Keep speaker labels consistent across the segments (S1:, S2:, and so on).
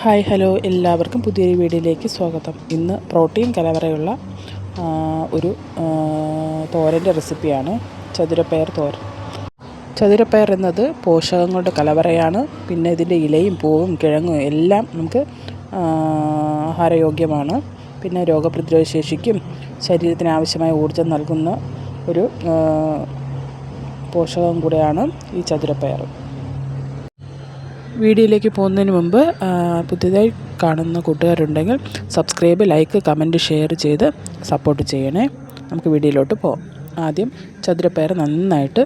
S1: Hi hello എല്ലാവർക്കും പുതിയൊരു വീഡിയോയിലേക്ക് സ്വാഗതം. ഇന്ന് പ്രോട്ടീൻ കലവറയുള്ള ഒരു തോരന്റെ റെസിപ്പിയാണ് ചതുരപ്പയർ തോരൻ. ചതുരപ്പയർ എന്നത് പോഷകങ്ങളുടെ കലവറയാണ്. പിന്നെ ഇതിന്റെ ഇലയും പൂവും കിഴങ്ങും എല്ലാം നമുക്ക് ആഹാരയോഗ്യമാണ്. പിന്നെ രോഗപ്രതിരോധ ശേഷിക്കും ശരീരത്തിന് ആവശ്യമായ ഊർജം നൽകുന്ന ഒരു പോഷകം കൂടെയാണ് ഈ ചതുരപ്പയർ. വീഡിയോയിലേക്ക് പോകുന്നതിന് മുമ്പ് പുതിയതായി കാണുന്ന കൂട്ടുകാരുണ്ടെങ്കിൽ സബ്സ്ക്രൈബ് ലൈക്ക് കമന്റ് ഷെയർ ചെയ്ത് സപ്പോർട്ട് ചെയ്യണേ. നമുക്ക് വീഡിയോയിലോട്ട് പോകാം ആദ്യം ചതുരപ്പയർ നന്നായിട്ട്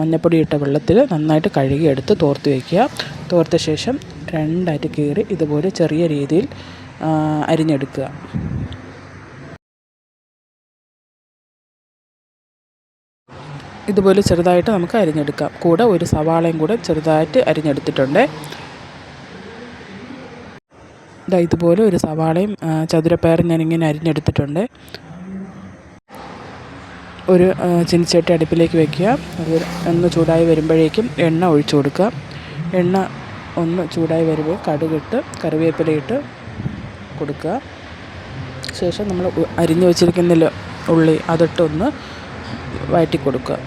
S1: മഞ്ഞപ്പൊടി ഇട്ട വെള്ളത്തിൽ നന്നായിട്ട് കഴുകിയെടുത്ത് തോർത്ത് വയ്ക്കുക തോർത്ത ശേഷം രണ്ടായിട്ട് കീറി ഇതുപോലെ ചെറിയ രീതിയിൽ അരിഞ്ഞെടുക്കുക. ഇതുപോലെ ചെറുതായിട്ട് നമുക്ക് അരിഞ്ഞെടുക്കാം. കൂടെ ഒരു സവാളയും കൂടെ ചെറുതായിട്ട് അരിഞ്ഞെടുത്തിട്ടുണ്ട്. ഇതാ ഇതുപോലെ ഒരു സവാളയും ചതുരപ്പയറും ഞാനിങ്ങനെ അരിഞ്ഞെടുത്തിട്ടുണ്ട്. ഒരു ചിനിച്ചട്ടി അടുപ്പിലേക്ക് വെക്കുക. അത് ഒന്ന് ചൂടായി വരുമ്പോഴേക്കും എണ്ണ ഒഴിച്ചു കൊടുക്കുക. എണ്ണ ഒന്ന് ചൂടായി വരുമ്പോൾ കടുകിട്ട് കറിവേപ്പിലയിട്ട് കൊടുക്കുക. ശേഷം നമ്മൾ അരിഞ്ഞു വെച്ചിരിക്കുന്ന ഉള്ളി അതിട്ടൊന്ന് വഴറ്റി കൊടുക്കുക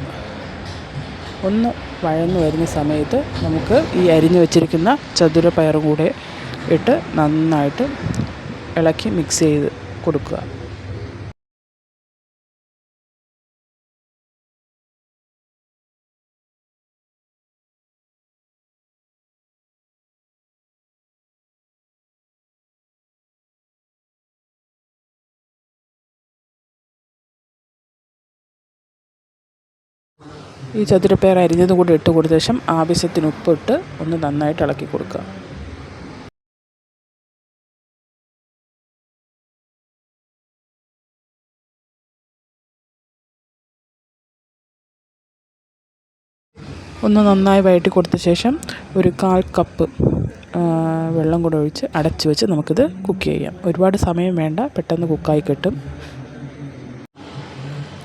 S1: ഒന്ന് വഴന്നു വരുന്ന സമയത്ത് നമുക്ക് ഈ അരിഞ്ഞു വെച്ചിരിക്കുന്ന ചതുര പയറും കൂടെ ഇട്ട് നന്നായിട്ട് ഇളക്കി മിക്സ് ചെയ്ത് കൊടുക്കുക. ഈ ചതുരപ്പയർ അരിഞ്ഞതും കൂടി ഇട്ട് കൊടുത്ത ശേഷം ആവശ്യത്തിന് ഉപ്പിട്ട് ഒന്ന് നന്നായിട്ട് ഇളക്കി കൊടുക്കുക. ഒന്ന് നന്നായി വഴറ്റി കൊടുത്ത ശേഷം ഒരു കാൽ കപ്പ് വെള്ളം കൂടെ ഒഴിച്ച് അടച്ച് വെച്ച് നമുക്കിത് കുക്ക് ചെയ്യാം. ഒരുപാട് സമയം വേണ്ട പെട്ടെന്ന് കുക്കായി കിട്ടും.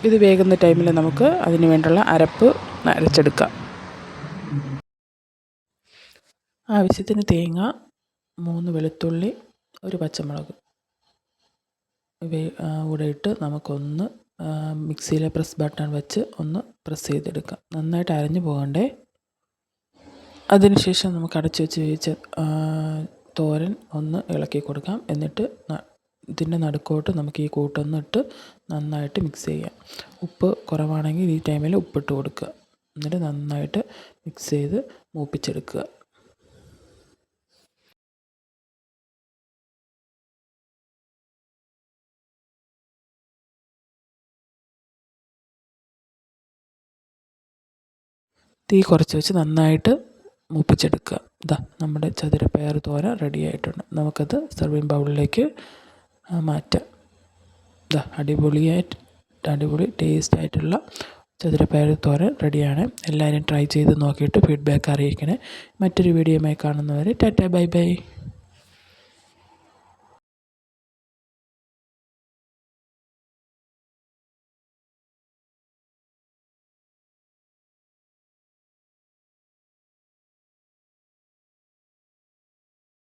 S1: ഇത് വേകുന്ന ടൈമിൽ നമുക്ക് അതിന് വേണ്ടുള്ള അരപ്പ് അരച്ചെടുക്കാം. ആവശ്യത്തിന് തേങ്ങ മൂന്ന് വെളുത്തുള്ളി ഒരു പച്ചമുളക്. കൂടെ ഇട്ട് നമുക്കൊന്ന് മിക്സിയിലെ പ്രസ് ബട്ടൺ വെച്ച് ഒന്ന് പ്രസ് ചെയ്തെടുക്കാം. നന്നായിട്ട് അരഞ്ഞു പോകണ്ടേ? അതിനുശേഷം നമുക്ക് അടച്ചു വെച്ച് വേവിച്ച തോരൻ ഒന്ന് ഇളക്കി കൊടുക്കാം. എന്നിട്ട് ഇതിന്റെ നടുക്കോട്ട് നമുക്ക് ഈ കൂട്ടൊന്നിട്ട് നന്നായിട്ട് മിക്സ് ചെയ്യാം. ഉപ്പ് കുറവാണെങ്കിൽ ഈ ടൈമിൽ ഉപ്പിട്ട് കൊടുക്കുക. എന്നിട്ട് നന്നായിട്ട് മിക്സ് ചെയ്ത് മൂപ്പിച്ചെടുക്കുക. തീ കുറച്ച് വെച്ച് നന്നായിട്ട് മൂപ്പിച്ചെടുക്കുക. ഇതാ നമ്മുടെ ചതുരപ്പയർ തോര റെഡി ആയിട്ടുണ്ട്. നമുക്കത് സെർവിങ് ബൗളിലേക്ക് മാറ്റാം. ഇതാ അടിപൊളിയായിട്ട് അടിപൊളി ടേസ്റ്റ് ആയിട്ടുള്ള ചതുരപ്പയർ തോരൻ റെഡിയാണ്. എല്ലാവരും ട്രൈ ചെയ്ത് നോക്കിയിട്ട് ഫീഡ്ബാക്ക് അറിയിക്കണേ. മറ്റൊരു വീഡിയോയുമായി കാണുന്നവരെ ടാറ്റ ബൈ ബൈ.